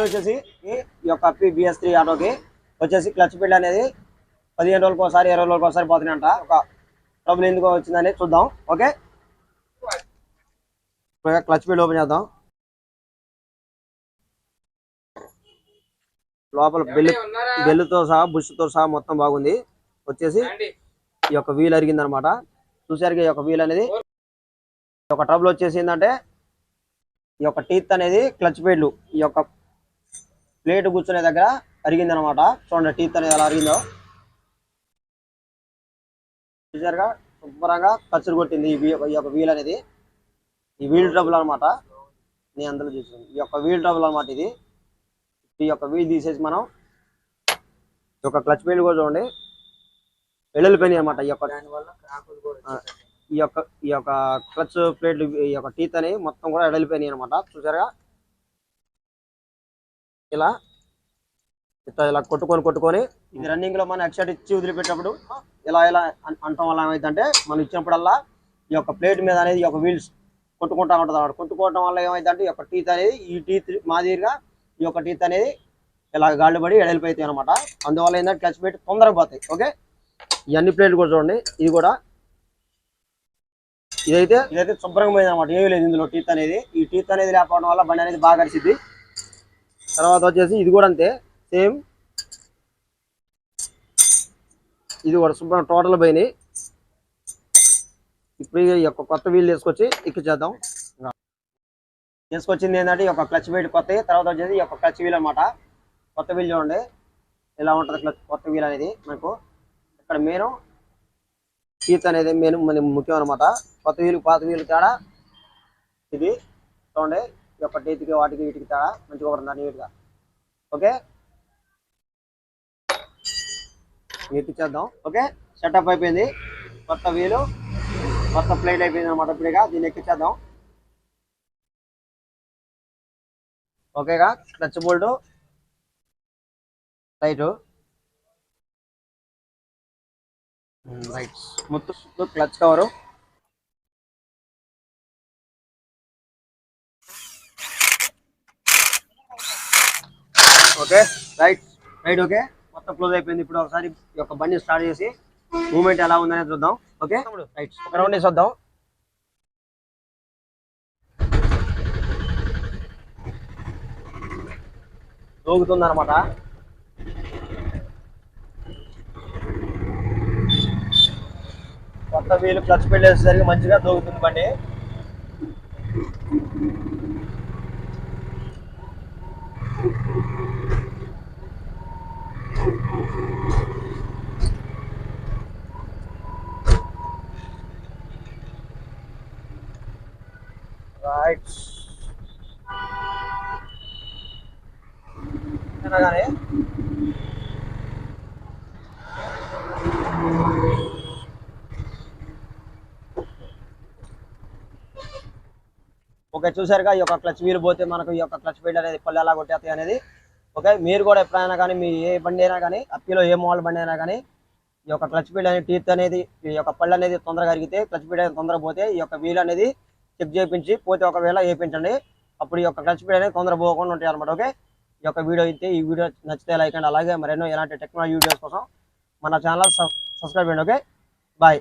Wheel వచ్చేసి ఈ యొక్క బిఎస్ త్రీ ఆటోకి వచ్చేసి క్లచ్ పిల్ అనేది పదిహేను రోజులకు ఒకసారి ఇరవై రోజులకు ఒకసారి పోతున్నాయంట. ఒక ట్రబుల్ ఎందుకు వచ్చిందని చూద్దాం. ఓకే? క్లచ్ పిల్ ఓపెన్ చేద్దాం. లోపల బెల్లు బెల్లుతో సహా బుష్తో సహా మొత్తం బాగుంది. వచ్చేసి ఈ యొక్క వీల్ అరిగింది అనమాట చూసారుగా ఈ యొక్క వీల్ అనేది ఈ యొక్క ట్రబుల్ వచ్చేసి ఏంటంటే ఈ యొక్క టీత్ అనేది క్లచ్ పేడ్లు ఈ యొక్క ప్లేట్ కూర్చునే దగ్గర అరిగింది అనమాట చూడండి టీత్ అనేది ఎలా అరిగిందో. చూసారుగా? శుభ్రంగా కచ్చురు కొట్టింది ఈ యొక్క వీల్ అనేది. ఈ వీల్ ట్రబుల్ అనమాట. నేను అందులో చూసాను ఈ యొక్క వీల్ ట్రబుల్ అనమాట ఇది. ఈ యొక్క వీల్ తీసేసి మనం ఈ యొక్క క్లచ్ పేడ్లు కూడా చూడండి. వెళ్ళిపోయినాయి అనమాట ఈ యొక్క ఈ యొక్క ఈ యొక్క క్లచ్ ప్లేట్లు ఈ యొక్క టీత్ అనేవి మొత్తం కూడా ఎడలిపోయినాయి అనమాట. చూసారుగా? ఇలా ఇట్లా ఇలా కొట్టుకొని కొట్టుకొని ఇది రన్నింగ్లో మనం ఎక్సైట్ ఇచ్చి వదిలిపెట్టినప్పుడు ఇలా ఇలా అంటం వల్ల ఏమైందంటే మనం ఇచ్చినప్పుడల్లా ఈ యొక్క ప్లేట్ మీద అనేది ఈ యొక్క వీల్స్ కొట్టుకుంటా ఉంటుంది అనమాట కొట్టుకోవడం వల్ల ఏమైందంటే ఈ యొక్క టీత్ అనేది ఈ టీత్ మాదిరిగా ఈ యొక్క టీత్ అనేది ఇలా గాళ్ళు పడి ఎడలిపోతాయి అనమాట అందువల్ల ఏంటంటే క్లచ్ ప్లేట్ తొందరగా పోతాయి. ఓకే? ఈ అన్ని ప్లేట్లు కూడా చూడండి. ఇది కూడా ఇదైతే ఇదైతే శుభ్రంగా పోయింది అనమాట ఏమీ లేదు ఇందులో టీత్ అనేది. ఈ టీత్ అనేది లేకపోవడం వల్ల బండి అనేది బాగా కలిసిద్ది తర్వాత వచ్చేసి ఇది కూడా అంతే సేమ్. ఇది కూడా శుభ్రం టోటల్ పోయినాయి. ఇప్పుడు ఈ యొక్క కొత్త వీల్ తీసుకొచ్చి ఎక్కించేద్దాం తీసుకొచ్చింది ఏంటంటే ఈ యొక్క క్లచ్ వీల్ కొత్త తర్వాత వచ్చేసి ఈ యొక్క క్లచ్ వీల్ అనమాట కొత్త వీల్ చూడండి ఇలా ఉంటుంది క్లచ్ కొత్త వీల్ అనేది మనకు. ఇక్కడ మెయిన్ టీత్ అనేది మెయిన్ మన ముఖ్యం అనమాట కొత్త వీలు పాత వీలు తేడా ఇది చూడండి. యొక్క డేట్కి వాటికి వీటికి తేడా మంచిగా ఉంటుంది నీట్గా ఓకే? ఎక్కించేద్దాం ఓకే? సెటప్ అయిపోయింది. కొత్త వీలు కొత్త ప్లేట్ అయిపోయింది అనమాట ఇప్పుడుగా దీన్ని ఎక్కించేద్దాం ఓకేగా క్లచ్ బోల్ట్ రైట్ రైట్ మొత్తం clutch cover okay? Right. Right okay? మొత్తం క్లోజ్ అయిపోయింది ఇప్పుడు ఒకసారి ఈ యొక్క బండి స్టార్ట్ చేసి మూమెంట్ ఎలా ఉందనేది చూద్దాం. ఓకే? రైట్. ఒక రౌండ్ వేసి వద్దాం దోగుతుంది అనమాట కొత్త వీలు క్లచ్ పెట్టేసరికి మంచిగా దోగుతుంది బండి. రైట్ అనగానే ఓకే చూసారుగా ఈ యొక్క క్లచ్ వీల్ పోతే మనకు ఈ యొక్క క్లచ్ ఫీల్డ్ అనేది పళ్ళు ఎలా కొట్టేస్తాయి అనేది. ఓకే మీరు కూడా ఎప్పుడైనా కానీ మీ ఏ బండి అయినా కానీ అప్పిలో ఏ మోడల్ బండి అయినా కానీ ఈ యొక్క క్లచ్ ఫీల్డ్ అనేది టీత్ అనేది ఈ యొక్క పళ్ళు అనేది తొందరగా అరిగితే క్లచ్ ఫీల్డ్ అనేది తొందరగా పోతే ఈ యొక్క వీల్ అనేది చెక్ చేయించి పోతే ఒకవేళ వేయించండి. అప్పుడు ఈ యొక్క క్లచ్ పీడ్ అనేది తొందర పోకుండా ఉంటాయి అనమాట ఓకే? ఈ యొక్క వీడియో అయితే ఈ వీడియో నచ్చితే లైక్ అండి అలాగే మరెన్నో ఎలాంటి టెక్నాలజీ వీడియోస్ కోసం మన ఛానల్ సబ్స్క్రైబ్ చేయండి ఓకే? బాయ్.